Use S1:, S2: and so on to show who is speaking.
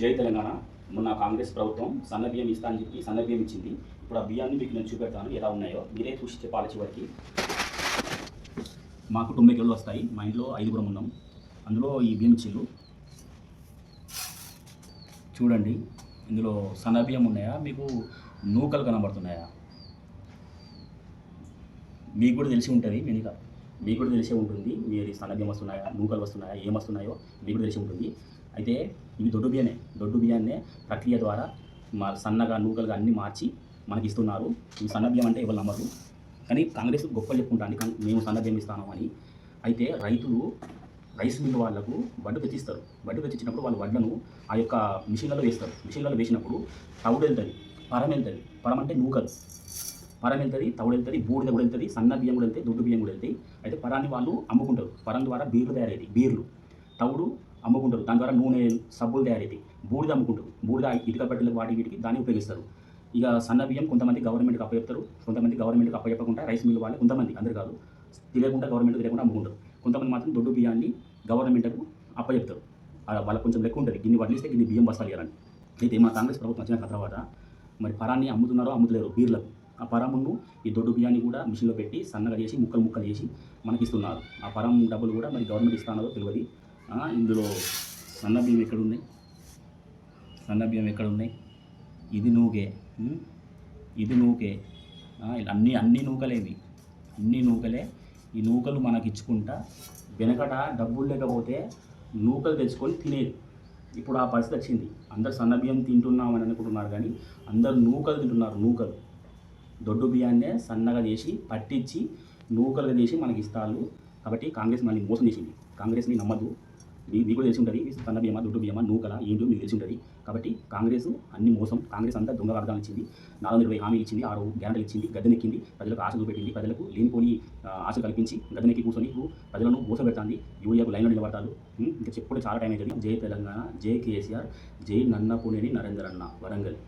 S1: జై తెలంగాణ. మొన్న కాంగ్రెస్ ప్రభుత్వం సన్న బియ్యం ఇస్తా అని చెప్పి సన్న బియ్యం ఇచ్చింది. ఇప్పుడు ఆ బియ్యాన్ని మీకు నేను చూపెడతాను ఎలా ఉన్నాయో. మీరే చూసి చెప్పాలి చివరికి. మాకు తొంభై కిలోలు వస్తాయి. మా ఇంట్లో ఐదుగురం ఉన్నాం. అందులో ఈ బియ్యం ఇచ్చిళ్ళు చూడండి ఇందులో సన్న బియ్యం ఉన్నాయా? మీకు నూకలు కనబడుతున్నాయా? మీకు కూడా తెలిసి ఉంటుంది వెనుక మీకు కూడా తెలిసే ఉంటుంది. మీరు సన్న బియ్యం వస్తున్నాయా? నూకలు వస్తున్నాయా? ఏం వస్తున్నాయో? మీకు కూడా తెలిసి ఉంటుంది. అయితే ఇవి దొడ్డు బియ్యమే. దొడ్డు బియ్యాన్నే ప్రక్రియ ద్వారా మా సన్నగా నూకలుగా అన్నీ మార్చి మనకి ఇస్తున్నారు ఈ సన్న బియ్యం అంటే ఎవరు నమ్మరు. కానీ కాంగ్రెస్ గొప్పలు చెప్పుకుంటాను కానీ మేము సన్న బియ్యం ఇస్తాము అని. అయితే రైతులు రైస్ మిల్ వాళ్ళకు వడ్డు తెచ్చిస్తారు. వడ్డు తెచ్చినప్పుడు వాళ్ళు వడ్లను ఆ యొక్క మిషన్లలో వేస్తారు. మిషన్లలో వేసినప్పుడు తౌడు వెళ్తుంది పరం వెళ్తుంది పరం అంటే నూకలు. పరం వెళ్తుంది తవుడు వెళ్తుంది బూడిద కూడా వెళ్తుంది సన్న బియ్యం కూడా వెళ్తాయి దొడ్డు బియ్యం కూడా వెళ్తాయి అయితే పరాన్ని వాళ్ళు అమ్ముకుంటారు. పరం ద్వారా బీర్లు తయారవుతాయి బీర్లు. తౌడు అమ్ముకుంటారు. దాని ద్వారా నూనె సబ్బులు తయారైతే బూడిద అమ్ముకుంటారు. బూడిద ఇటుక పట్టెలకు వాటి వీటికి దాన్ని ఉపయోగిస్తారు. ఇక సన్న బియ్యం కొంతమంది గవర్నమెంట్కి అప్పచెప్తారు. కొంతమంది గవర్నమెంట్కి అప్పచెప్పకుండా రైస్ మిల్ వాళ్ళు కొంతమంది అందరు కాదు తెలియకుండా గవర్నమెంట్ తెలియకుండా అమ్ముకుంటారు. కొంతమంది మాత్రం దొడ్డు బియ్యాన్ని గవర్నమెంట్కు అప్పచెప్తారు. వాళ్ళకి కొంచెం లెక్క ఉంటుంది. గిన్ని వడ్లిస్తే గిన్ని బియ్యం బస్తాలు ఇవ్వాలని అయితే మా కాంగ్రెస్ ప్రభుత్వం వచ్చిన తర్వాత మరి పరాన్ని అమ్ముతున్నారో అమ్ముతలేరు బీర్లకు ఆ పరమును ఈ దొడ్డు బియ్యాన్ని కూడా మిషన్లో పెట్టి సన్నగా చేసి ముక్కలు ముక్కలు చేసి మనకి ఇస్తున్నారు ఆ పరం డబ్బులు కూడా మరి గవర్నమెంట్ ఇస్తానో తెలియదు. ఇందులో సన్న బియ్యం ఎక్కడున్నాయి? సన్న బియ్యం ఎక్కడున్నాయి? ఇది నూకే. ఇది నూకే. ఇలా అన్ని అన్ని నూకలేవి అన్ని నూకలే. ఈ నూకలు మనకి ఇచ్చుకుంటా వెనకట డబ్బులు లేకపోతే నూకలు తెచ్చుకొని తినేది ఇప్పుడు ఆ పరిస్థితి వచ్చింది. అందరు సన్న బియ్యం తింటున్నామని అనుకుంటున్నారు కానీ అందరు నూకలు తింటున్నారు నూకలు. దొడ్డు బియ్యాన్నే సన్నగా చేసి పట్టించి నూకలుగా చేసి మనకి ఇస్తారు కాబట్టి కాంగ్రెస్ మళ్ళీ మోసం చేసింది. కాంగ్రెస్ని నమ్మద్దు. మీకు తెలిసి ఉంటుంది ఇది సన్న బియ్యమా దొడ్డు బియ్యమా నూకల ఏంటో మీకు తెలిసి ఉంటుంది. కాబట్టి కాంగ్రెస్ అన్ని మోసం కాంగ్రెస్ అంతా దొంగ వాగ్దానం ఇచ్చింది. నాలుగు ఇరవై హామీలు ఇచ్చింది ఆరు గ్యారంటీలు ఇచ్చింది గద్దెనెక్కింది ప్రజలకు ఆశ చూపెట్టింది ప్రజలకు లేనిపోని ఆశ కల్పించి గద్దెనెక్కి కూర్చొని ప్రజలను మోసపెడుతుంది యూరియాకు లైన్లో నిలబడతారు. ఇంకా చెప్పుకుంటే చాలా టైం అవుతుంది. జై తెలంగాణ జై కేసీఆర్ జై నన్నపూనేని నరేందర్ అన్న వరంగల్.